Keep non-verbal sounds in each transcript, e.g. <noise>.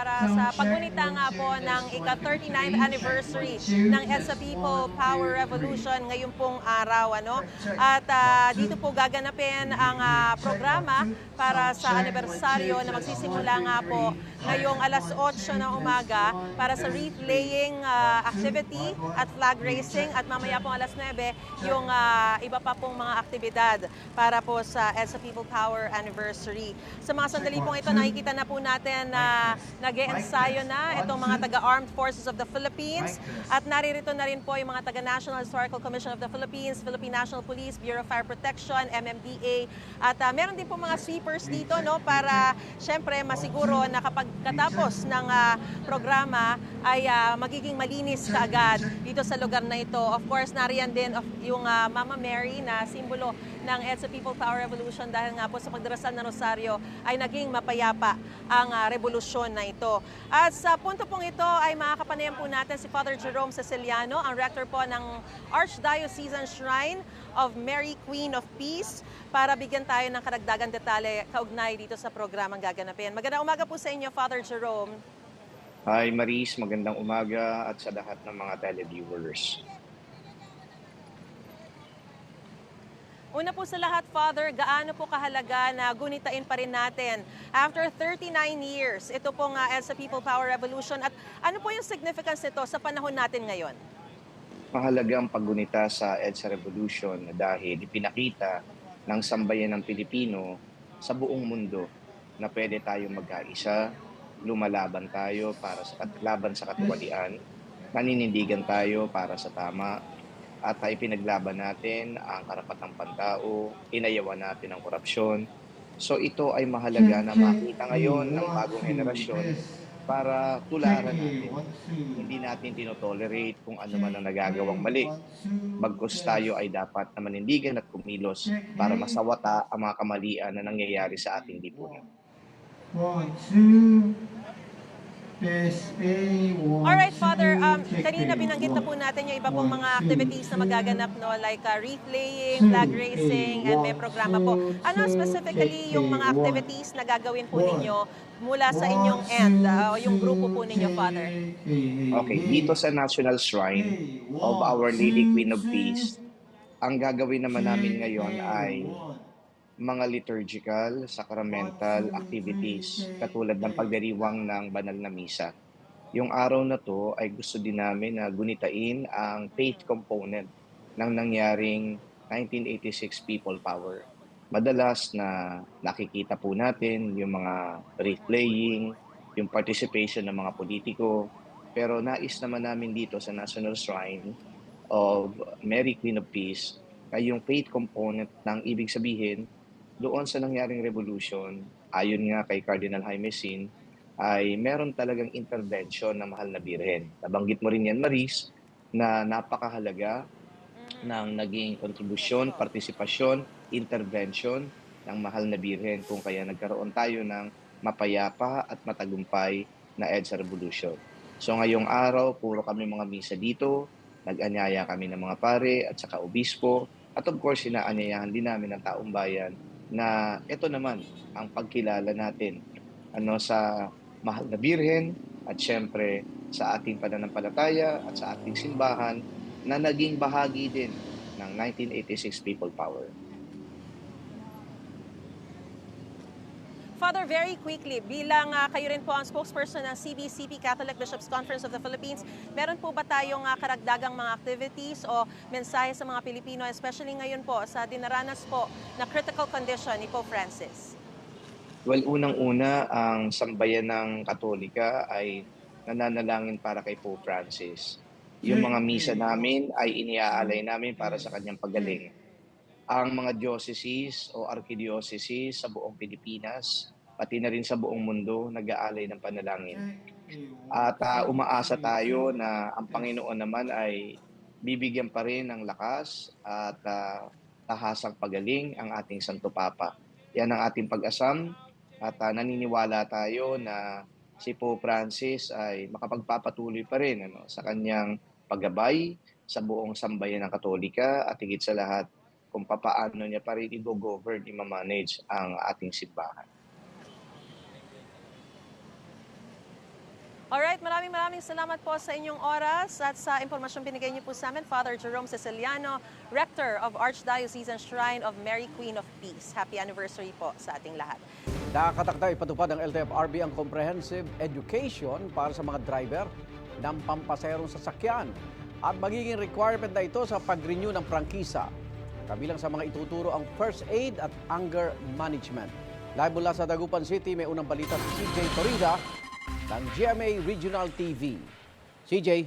Para sa paggunita nga po ng ika-39th anniversary ng EDSA People Power Revolution ngayong pong araw. Ano? At ah, dito po gaganapin ang ah, programa para sa anibersaryo na magsisimula nga po ngayong alas 8 ng umaga para sa wreath laying ah, activity at flag raising at mamaya pong alas 9 yung ah, iba pa pong mga aktibidad para po sa EDSA People Power Anniversary. Sa mga sandali pong ito, nakikita na po natin na nag ensayo na itong mga taga-Armed Forces of the Philippines. At naririto na rin po yung mga taga-National Historical Commission of the Philippines, Philippine National Police, Bureau of Fire Protection, MMDA at ah, meron din po mga sweepers dito no para syempre masiguro na kapag katapos ng ah, programa ay ah, magiging malinis kaagad dito sa lugar na ito. Of course, nariyan din of, yung ah, Mama Mary na simbolo ng EDSA People Power Revolution dahil nga po sa pagdarasal ng Rosario ay naging mapayapa ang ah, revolusyon na ito. At sa punto pong ito ay makakapanayan po natin si Father Jerome Ceciliano, ang rector po ng Archdiocesan Shrine of Mary Queen of Peace para bigyan tayo ng karagdagan detalye kaugnay dito sa programang gaganapin. Magandang umaga po sa inyo, Father Jerome. Hi Maris, magandang umaga at sa lahat ng mga televiewers. Una po sa lahat, Father, gaano po kahalaga na gunitain pa rin natin after 39 years? Ito pong uh, EDSA People Power Revolution. At ano po yung significance nito sa panahon natin ngayon? Mahalaga ang paggunita sa EDSA Revolution dahil ipinakita ng sambayan ng Pilipino sa buong mundo na pwede tayong magkaisa, lumalaban tayo para sa laban sa katiwalian, naninindigan tayo para sa tama, at ay pinaglaban natin ang karapatang pantao, inayawan natin ang korupsyon. So ito ay mahalaga na makita ngayon ng bagong henerasyon para tularan natin. Hindi natin tinotolerate kung ano man ang nagagawang mali. Bagkus tayo ay dapat na manindigan at kumilos para masawata ang mga kamalian na nangyayari sa ating lipunan. One, two. Alright, Father, um, kanina it. binanggit na po natin yung iba pong mga activities na magaganap, no? like uh, wreath laying, two, flag raising, and may programa po. Ano specifically yung mga activities na gagawin po ninyo mula sa inyong end, uh, o yung grupo po ninyo, Father? Okay, dito sa National Shrine of Our Lady Queen of Peace, ang gagawin naman namin ngayon ay mga liturgical, sacramental activities katulad ng pagdiriwang ng banal na misa. Yung araw na to ay gusto din namin na gunitain ang faith component ng nangyaring 1986 People Power. Madalas na nakikita po natin yung mga wreath laying, yung participation ng mga politiko, pero nais naman namin dito sa National Shrine of Mary Queen of Peace ay yung faith component ng ibig sabihin doon sa nangyaring revolution, ayon nga kay Cardinal Jaime Sin, ay meron talagang intervention ng mahal na birhen. Nabanggit mo rin yan, Maris, na napakahalaga ng naging kontribusyon, partisipasyon, intervention ng mahal na birhen kung kaya nagkaroon tayo ng mapayapa at matagumpay na EDSA Revolution. So ngayong araw, puro kami mga misa dito, nag-anyaya kami ng mga pare at saka obispo, at of course, inaanyayahan din namin ng taong bayan na ito naman ang pagkilala natin ano sa mahal na birhen at syempre sa ating pananampalataya at sa ating simbahan na naging bahagi din ng 1986 People Power. Father, very quickly, bilang ah, kayo rin po ang spokesperson ng CBCP, Catholic Bishops Conference of the Philippines, meron po ba tayong ah, karagdagang mga activities o mensahe sa mga Pilipino, especially ngayon po sa dinaranas po na critical condition ni Pope Francis? Well, unang-una, ang sambayan ng Katolika ay nananalangin para kay Pope Francis. Yung mga misa namin ay iniaalay namin para sa kanyang pagaling. Ang mga dioceses o archidioceses sa buong Pilipinas, pati na rin sa buong mundo, nag-aalay ng panalangin. At ah, umaasa tayo na ang Panginoon naman ay bibigyan pa rin ng lakas at ah, tahasang pagaling ang ating Santo Papa. Yan ang ating pag-asam at ah, naniniwala tayo na si Pope Francis ay makapagpapatuloy pa rin ano, sa kanyang paggabay sa buong sambayan ng Katolika at higit sa lahat kung papaano niya pa rin i-govern, i-manage ang ating simbahan. Alright, maraming maraming salamat po sa inyong oras at sa impormasyong binigay niyo po sa amin, Father Jerome Ceciliano, Rector of Archdiocesan Shrine of Mary Queen of Peace. Happy anniversary po sa ating lahat. Nakatakda ipatupad ng LTFRB ang comprehensive education para sa mga driver ng pampaserong sasakyan at magiging requirement na ito sa pag-renew ng prangkisa. Kabilang sa mga ituturo ang first aid at anger management. Live mula sa Dagupan City, may unang balita si CJ Torida ng GMA Regional TV. CJ.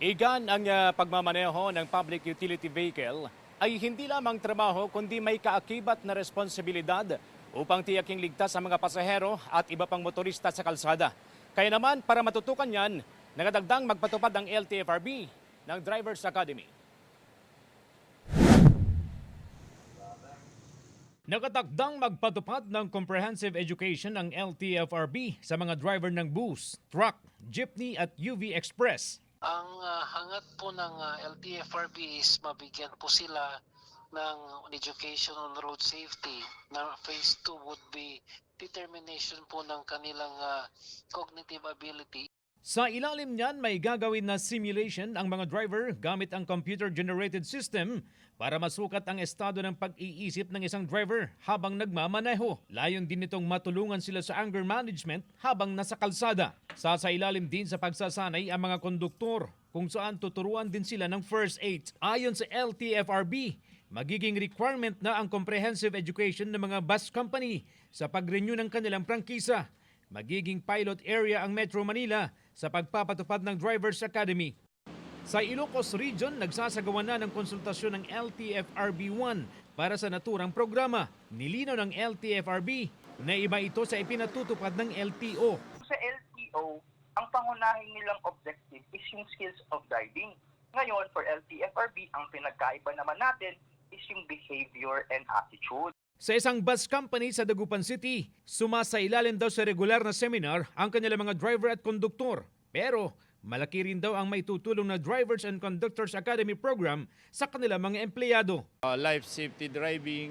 Igan ang ah, pagmamaneho ng public utility vehicle ay hindi lamang trabaho kundi may kaakibat na responsibilidad upang tiyaking ligtas ang mga pasahero at iba pang motorista sa kalsada. Kaya naman para matutukan yan, nagadagdang magpatupad ang LTFRB ng Drivers Academy. Nakatakdang magpatupad ng comprehensive education ng LTFRB sa mga driver ng bus, truck, jeepney at UV Express. Ang ah, hangat po ng ah, LTFRB is mabigyan po sila ng education on road safety na phase 2 would be determination po ng kanilang ah, cognitive ability Sa ilalim niyan, may gagawin na simulation ang mga driver gamit ang computer-generated system para masukat ang estado ng pag-iisip ng isang driver habang nagmamaneho. Layon din nitong matulungan sila sa anger management habang nasa kalsada. Sasailalim din sa pagsasanay ang mga konduktor kung saan tuturuan din sila ng first aid. Ayon sa LTFRB, magiging requirement na ang comprehensive education ng mga bus company sa pag-renew ng kanilang prangkisa magiging pilot area ang Metro Manila sa pagpapatupad ng Drivers Academy. Sa Ilocos Region, nagsasagawa na ng konsultasyon ng LTFRB1 para sa naturang programa. Nilinaw ng LTFRB na iba ito sa ipinatutupad ng LTO. sa LTO, ang pangunahing nilang objective is yung skills of driving. Ngayon, for LTFRB, ang pinagkaiba naman natin is yung behavior and attitude. Sa isang bus company sa Dagupan City, sumasailalim daw sa regular na seminar ang kanilang mga driver at konduktor. Pero malaki rin daw ang may tutulong na Drivers and Conductors Academy program sa kanilang mga empleyado. Uh, life safety driving,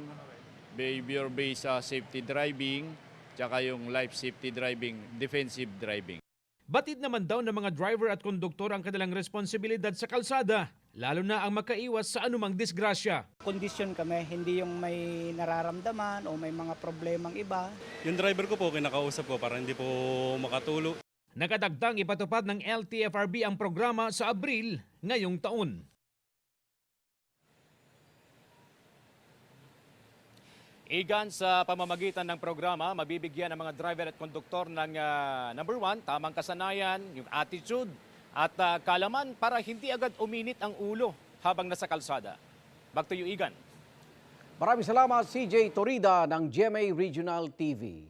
behavior-based uh, safety driving, tsaka yung life safety driving, defensive driving. Batid naman daw ng mga driver at konduktor ang kanilang responsibilidad sa kalsada, lalo na ang makaiwas sa anumang disgrasya. kondisyon kami, hindi yung may nararamdaman o may mga problemang iba. Yung driver ko po, kinakausap ko para hindi po makatulo. Nakadagdang ipatupad ng LTFRB ang programa sa Abril ngayong taon. Igan sa pamamagitan ng programa, mabibigyan ang mga driver at konduktor ng ah, number one, tamang kasanayan, yung attitude, at ah, kalaman para hindi agad uminit ang ulo habang nasa kalsada. Back to you, Igan. Maraming salamat CJ Torida ng GMA Regional TV.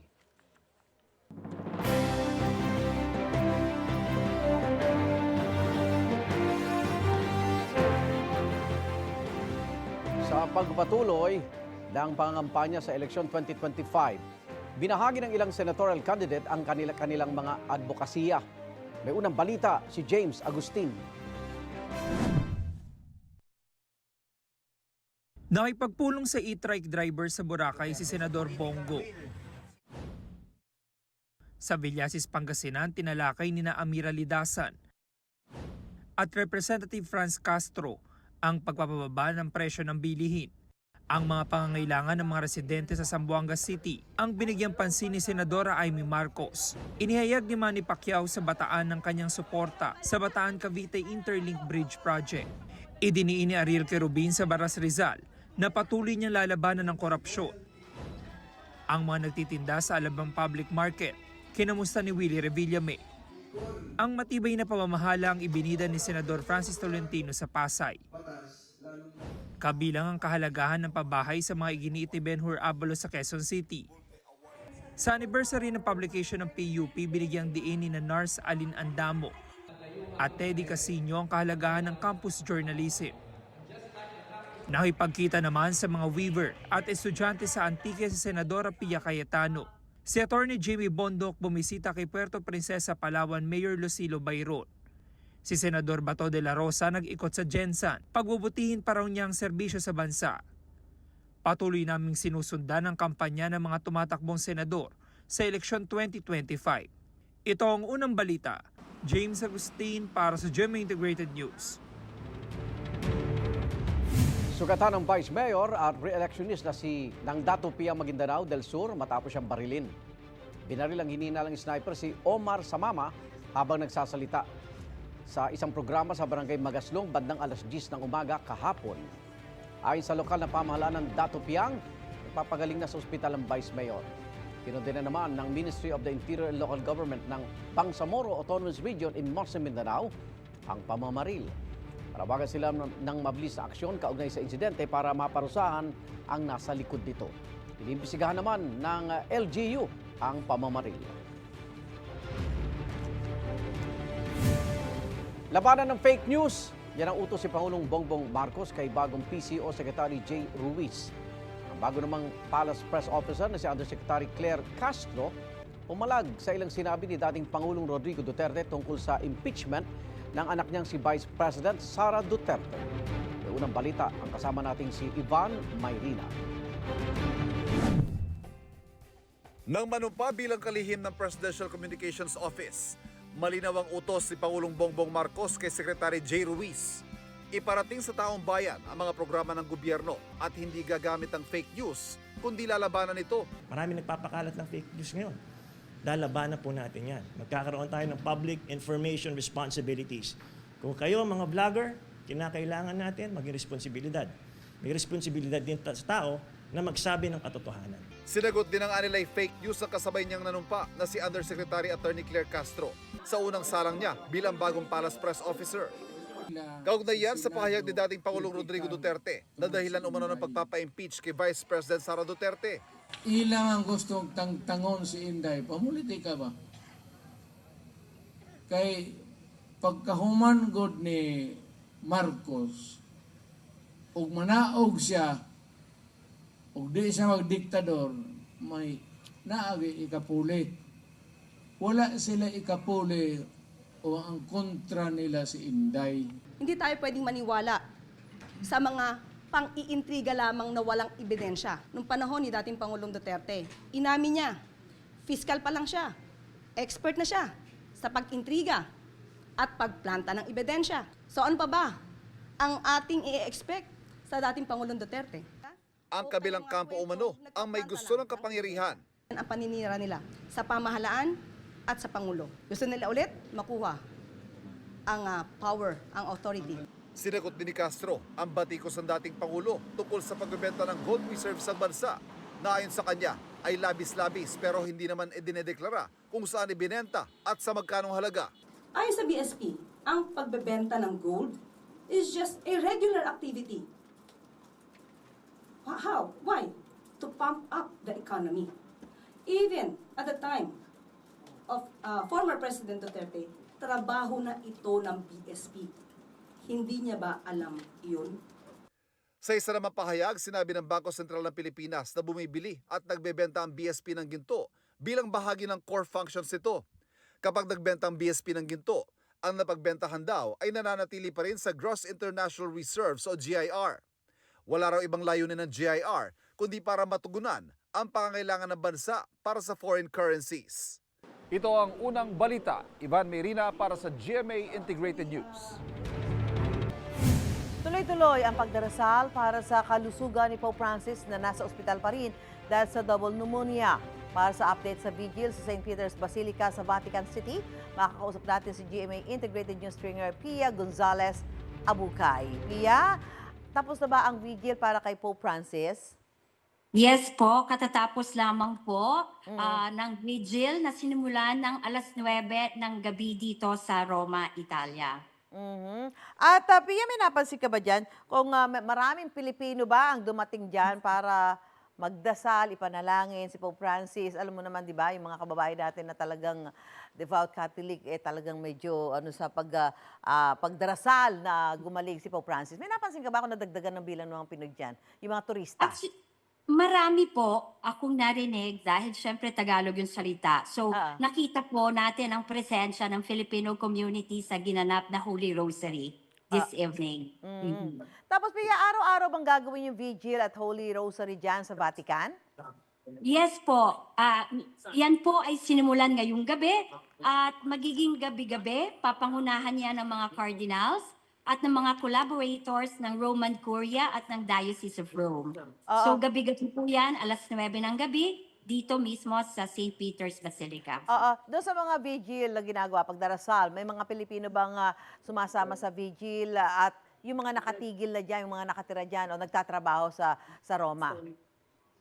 Sa pagpatuloy ng pangangampanya sa eleksyon 2025, binahagi ng ilang senatorial candidate ang kanila, kanilang mga advokasya. May unang balita si James Agustin. Nakipagpulong sa e-trike driver sa Boracay si Senador Bongo. Sa Villasis, Pangasinan, tinalakay ni na Amira Lidasan at Representative Franz Castro ang pagpapababa ng presyo ng bilihin. Ang mga pangangailangan ng mga residente sa Zamboanga City ang binigyang pansin ni Senadora Amy Marcos. Inihayag ni Manny Pacquiao sa bataan ng kanyang suporta sa Bataan Cavite Interlink Bridge Project. Idiniin ni Ariel Querubin sa Baras Rizal na patuloy niyang lalabanan ng korupsyon. Ang mga nagtitinda sa Alabang Public Market, kinamusta ni Willie Revillame. Ang matibay na pamamahala ang ibinida ni Senador Francis Tolentino sa Pasay. Kabilang ang kahalagahan ng pabahay sa mga iginiit ni Benhur Abalos sa Quezon City. Sa anniversary ng publication ng PUP, binigyang diin ni na Nars Alin Andamo at Teddy Casino ang kahalagahan ng campus journalism. Nakipagkita naman sa mga weaver at estudyante sa Antique si Senadora Pia Cayetano. Si Atty. Jimmy Bondok bumisita kay Puerto Princesa, Palawan Mayor Lucilo Bayron. Si Senador Bato de la Rosa nag-ikot sa Jensan, pagbubutihin pa raw niya ang serbisyo sa bansa. Patuloy naming sinusundan ang kampanya ng mga tumatakbong senador sa eleksyon 2025. Ito ang unang balita. James Agustin para sa GMA Integrated News. Sugatan ng Vice Mayor at re-electionist na si ng Dato Pia Maguindanao del Sur matapos siyang barilin. Binaril ang hininalang sniper si Omar Samama habang nagsasalita sa isang programa sa Barangay Magaslong bandang alas 10 ng umaga kahapon. Ayon sa lokal na pamahalaan ng Dato Piang, papagaling na sa ospital ang Vice Mayor. Kinundina naman ng Ministry of the Interior and Local Government ng Bangsamoro Autonomous Region in Morse, Mindanao ang pamamaril. Parawagan sila ng mabilis na aksyon kaugnay sa insidente para maparusahan ang nasa likod nito. Inimbisigahan naman ng uh, LGU ang pamamaril. Labanan ng fake news. Yan ang utos si Pangulong Bongbong Marcos kay bagong PCO Secretary J. Ruiz. Ang bago namang Palace Press Officer na si Undersecretary Claire Castro pumalag sa ilang sinabi ni dating Pangulong Rodrigo Duterte tungkol sa impeachment ng anak niyang si Vice President Sara Duterte. May unang balita ang kasama nating si Ivan Mayrina. Nang manumpa bilang kalihim ng Presidential Communications Office, malinaw ang utos ni Pangulong Bongbong Marcos kay Secretary J. Ruiz. Iparating sa taong bayan ang mga programa ng gobyerno at hindi gagamit ang fake news, kundi lalabanan ito. Marami nagpapakalat ng fake news ngayon. Lalabanan po natin yan. Magkakaroon tayo ng public information responsibilities. Kung kayo mga vlogger, kinakailangan natin maging responsibilidad. May responsibilidad din sa tao na magsabi ng katotohanan. Sinagot din ng anilay fake news ang kasabay niyang nanumpa na si Undersecretary Attorney Claire Castro sa unang salang niya bilang bagong Palace Press Officer. Kaugnay yan sa pahayag ni dating Pangulong Rodrigo Duterte na dahilan umano ng pagpapa-impeach kay Vice President Sara Duterte. Ilang ang gustong tangtangon si Inday. Pamuliti ka ba? Kay pagkahuman god ni Marcos, ug siya, ug di siya magdiktador, may naagi ikapulit. Wala sila ikapuli o ang kontra nila si Inday. Hindi tayo pwedeng maniwala sa mga pang-iintriga lamang na walang ebidensya. Nung panahon ni dating Pangulong Duterte, inamin niya, fiscal pa lang siya, expert na siya sa pag-intriga at pagplanta ng ebidensya. So ano pa ba ang ating i-expect sa dating Pangulong Duterte? Ang kabilang kampo umano ang may gusto ng kapangyarihan Ang paninira nila sa pamahalaan at sa Pangulo. Gusto nila ulit makuha ang ah, power, ang authority. Sinagot din ni Castro ang batikos ng dating Pangulo tungkol sa pagbebenta ng gold reserves sa bansa na ayon sa kanya ay labis-labis pero hindi naman idinedeklara kung saan ibinenta at sa magkanong halaga. Ayon sa BSP, ang pagbebenta ng gold is just a regular activity. Ha- How? Why? To pump up the economy. Even at the time of uh, former President Duterte, trabaho na ito ng BSP. Hindi niya ba alam iyon? Sa isa namang pahayag, sinabi ng Bangko Sentral ng Pilipinas na bumibili at nagbebenta ang BSP ng ginto bilang bahagi ng core functions nito. Kapag nagbenta ang BSP ng ginto, ang napagbentahan daw ay nananatili pa rin sa Gross International Reserves o GIR. Wala raw ibang layunin ng GIR kundi para matugunan ang pangangailangan ng bansa para sa foreign currencies. Ito ang unang balita. Ivan Mayrina para sa GMA Integrated News. Tuloy-tuloy ang pagdarasal para sa kalusugan ni Pope Francis na nasa ospital pa rin dahil sa double pneumonia. Para sa update sa vigil sa St. Peter's Basilica sa Vatican City, makakausap natin si GMA Integrated News Stringer Pia Gonzalez Abukay. Pia, tapos na ba ang vigil para kay Pope Francis? Yes po, katatapos lamang po ah, ng vigil na sinimulan ng alas 9 ng gabi dito sa Roma, Italia. Mhm. At uh, Pia, may napansin ka ba dyan? Kung ma- maraming Pilipino ba ang dumating dyan para magdasal, ipanalangin si Pope Francis. Alam mo naman, di ba, yung mga kababayan natin na talagang devout Catholic, eh talagang medyo ano sa pag, ah, pagdarasal na gumaling si Pope Francis. May napansin ka ba kung nadagdagan ng bilang ng mga Pinoy dyan? Yung mga turista? Actu- Marami po akong narinig dahil syempre Tagalog yung salita. So Ah. nakita po natin ang presensya ng Filipino community sa ginanap na Holy Rosary this evening. Mhm. Tapos Pia, araw-araw bang gagawin yung vigil at Holy Rosary dyan sa Vatican? Yes po. Ah, yan po ay sinimulan ngayong gabi at magiging gabi-gabi papangunahan yan ng mga cardinals at ng mga collaborators ng Roman Curia at ng Diocese of Rome. Oo. So gabi-gabi po yan, alas 9 ng gabi, dito mismo sa St. Peter's Basilica. Oo, doon sa mga vigil na ginagawa, pagdarasal, may mga Pilipino bang ah, sumasama sa vigil ah, at yung mga nakatigil na dyan, yung mga nakatira dyan o nagtatrabaho sa sa Roma?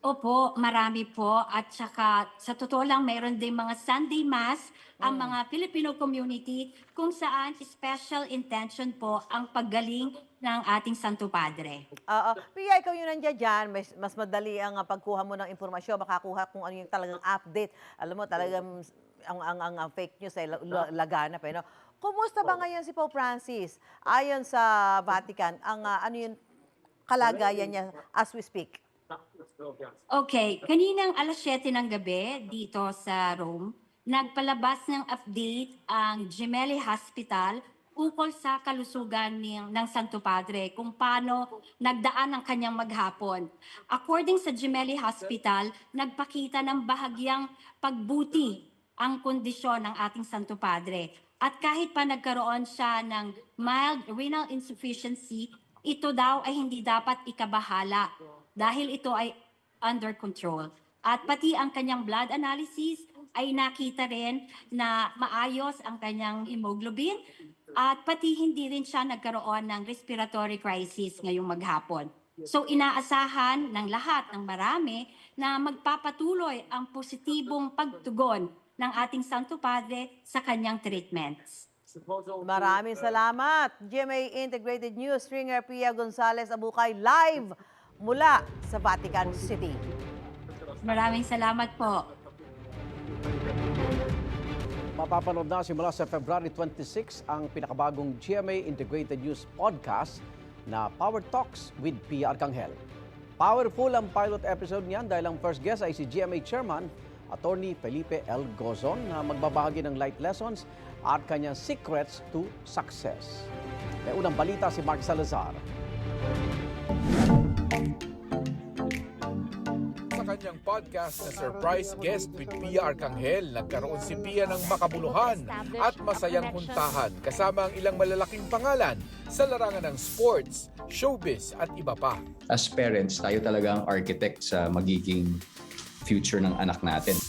Opo, marami po. At saka, sa totoo lang, mayroon din mga Sunday Mass ang Mm. mga Filipino community kung saan special intention po ang paggaling ng ating Santo Padre. Oo. Pia, ikaw yung nandiyan dyan, mas, mas madali ang ah, pagkuha mo ng impormasyon, makakuha kung ano yung talagang update. Alam mo, talagang ang, ang, ang, ang fake news ay la- laganap. Eh, no? Kumusta ba ngayon si Pope Francis? Ayon sa Vatican, ang ah, ano yung kalagayan niya as we speak? Okay, kaninang alas 7 ng gabi dito sa Rome, nagpalabas ng update ang Gemelli Hospital ukol sa kalusugan ng, ng Santo Padre kung paano nagdaan ang kanyang maghapon. According sa Gemelli Hospital, nagpakita ng bahagyang pagbuti ang kondisyon ng ating Santo Padre. At kahit pa nagkaroon siya ng mild renal insufficiency, ito daw ay hindi dapat ikabahala dahil ito ay under control. At pati ang kanyang blood analysis ay nakita rin na maayos ang kanyang hemoglobin at pati hindi rin siya nagkaroon ng respiratory crisis ngayong maghapon. So inaasahan ng lahat, ng marami, na magpapatuloy ang positibong pagtugon ng ating Santo Padre sa kanyang treatments. Maraming salamat. GMA Integrated News, stringer Pia Gonzalez Abukay, live mula sa Vatican City. Maraming salamat po. Mapapanood na simula sa February 26 ang pinakabagong GMA Integrated News Podcast na Power Talks with P. Arcangel. Powerful ang pilot episode niyan dahil ang first guest ay si GMA Chairman, Attorney Felipe L. Gozon na magbabahagi ng life lessons at kanyang secrets to success. May unang balita si Mark Salazar. Kanyang podcast na Surprise Guest with Pia Arcangel, nagkaroon si Pia ng makabuluhan at masayang huntahan kasama ang ilang malalaking pangalan sa larangan ng sports, showbiz at iba pa. as parents, tayo talaga ang architect sa magiging future ng anak natin.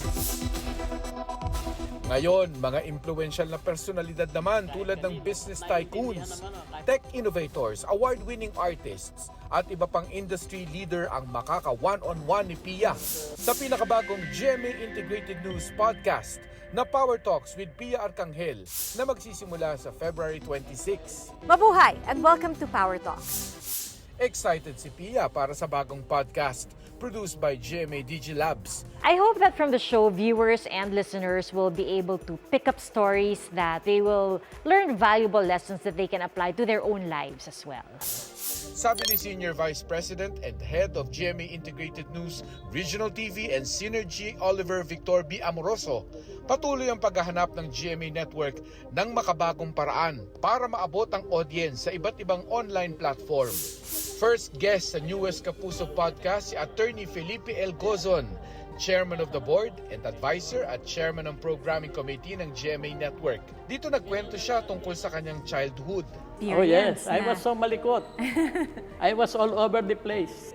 Ngayon, mga influential na personalidad naman tulad ng business tycoons, tech innovators, award-winning artists, at iba pang industry leader ang makaka one-on-one ni Pia sa pinakabagong GMA Integrated News Podcast na Power Talks with Pia Arcangel na magsisimula sa February 26. Mabuhay and welcome to Power Talks. Excited si Pia para sa bagong podcast produced by GMA Digi Labs. I hope that from the show, viewers and listeners will be able to pick up stories that they will learn valuable lessons that they can apply to their own lives as well. Sabi ni Senior Vice President and Head of GMA Integrated News, Regional TV and Synergy Oliver Victor B. Amoroso, patuloy ang paghahanap ng GMA Network ng makabagong paraan para maabot ang audience sa iba't ibang online platform. First guest sa newest Kapuso podcast si Attorney Felipe L. Gozon, Chairman of the Board and Advisor at Chairman ng Programming Committee ng GMA Network. Dito nagkwento siya tungkol sa kanyang childhood. Oh yes, I was so malikot. <laughs> I was all over the place.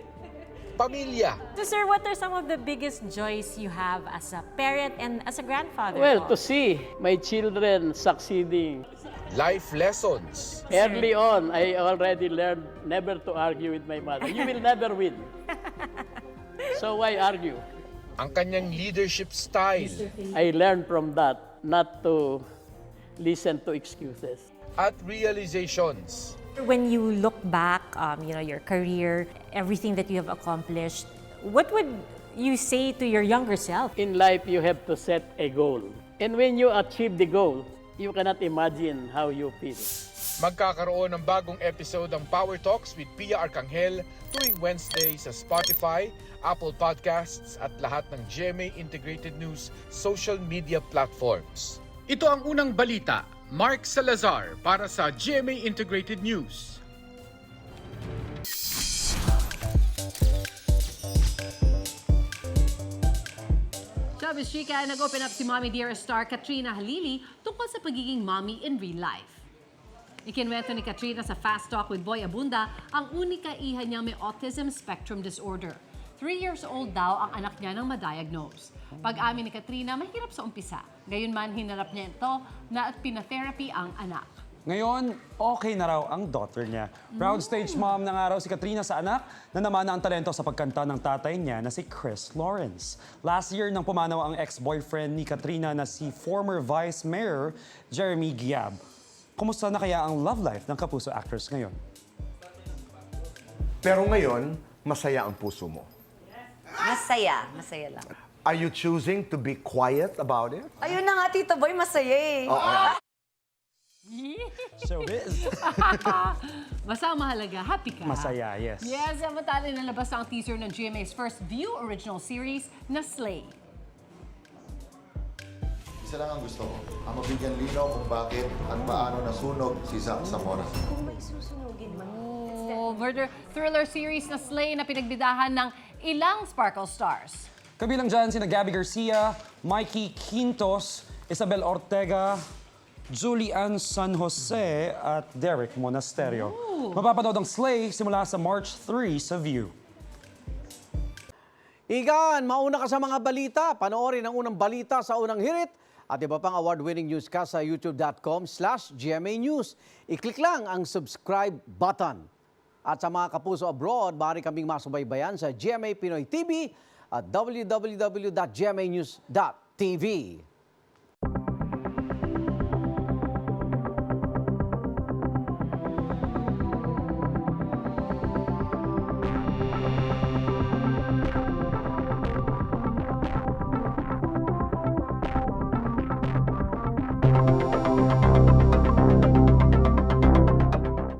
Pamilya, So sir, what are some of the biggest joys you have as a parent and as a grandfather? Well, po? to see my children succeeding. Life lessons, Early on, I already learned never to argue with my mother. You will never win. <laughs> So why argue? ang kanyang leadership style, I learned from that not to listen to excuses. at realizations. When you look back, um, you know, your career, everything that you have accomplished, what would you say to your younger self? In life, you have to set a goal. And when you achieve the goal, you cannot imagine how you feel. Magkakaroon ng bagong episode ng Power Talks with Pia Arcangel tuwing Wednesday sa Spotify, Apple Podcasts at lahat ng GMA Integrated News social media platforms. Ito ang unang balita. Mark Salazar para sa GMA Integrated News. Showbiz chika, nag-open up si Mommy Dearest star Katrina Halili tungkol sa pagiging mommy in real life. Ikinwento ni Katrina sa Fast Talk with Boy Abunda ang unika iha niya may autism spectrum disorder. Three years old daw ang anak niya nang ma-diagnose. Pag-amin ni Katrina, mahirap sa umpisa. Gayunman, hinarap niya ito na at pinatherapy ang anak. Ngayon, okay na raw ang daughter niya. Proud stage mom na nga raw si Katrina sa anak na namana ang talento sa pagkanta ng tatay niya na si Chris Lawrence. Last year nang pumanaw ang ex-boyfriend ni Katrina na si former Vice Mayor Jeremy Giab. Kumusta na kaya ang love life ng Kapuso actors ngayon? Pero ngayon, masaya ang puso mo. Masaya, masaya lang. Are you choosing to be quiet about it? Ayun na nga, Tito Boy, masaya eh. Oo. Showbiz. Basta ang mahalaga, happy ka. Masaya, yes. Yes, samantala nalabas ang teaser ng GMA's first view original series na Slay. Isa lang ang gusto ko, ang mabigyan linaw kung bakit at paano nasunog si Zack Zamora. Kung may susunugin man. Oh, murder thriller series na Slay na pinagbidahan ng ilang Sparkle stars. Kabilang dyan sina Gabby Garcia, Mikey Quintos, Isabel Ortega, Julian San Jose at Derek Monasterio. Mapapanood ang Slay simula sa March 3 sa View. Igan, mauna ka sa mga balita. Panoorin ang unang balita sa unang hirit at iba pang award-winning newscast sa youtube.com slash GMA News. I-click lang ang subscribe button. At sa mga kapuso abroad, maaari kaming masubaybayan sa GMA Pinoy TV at www.gmanews.tv.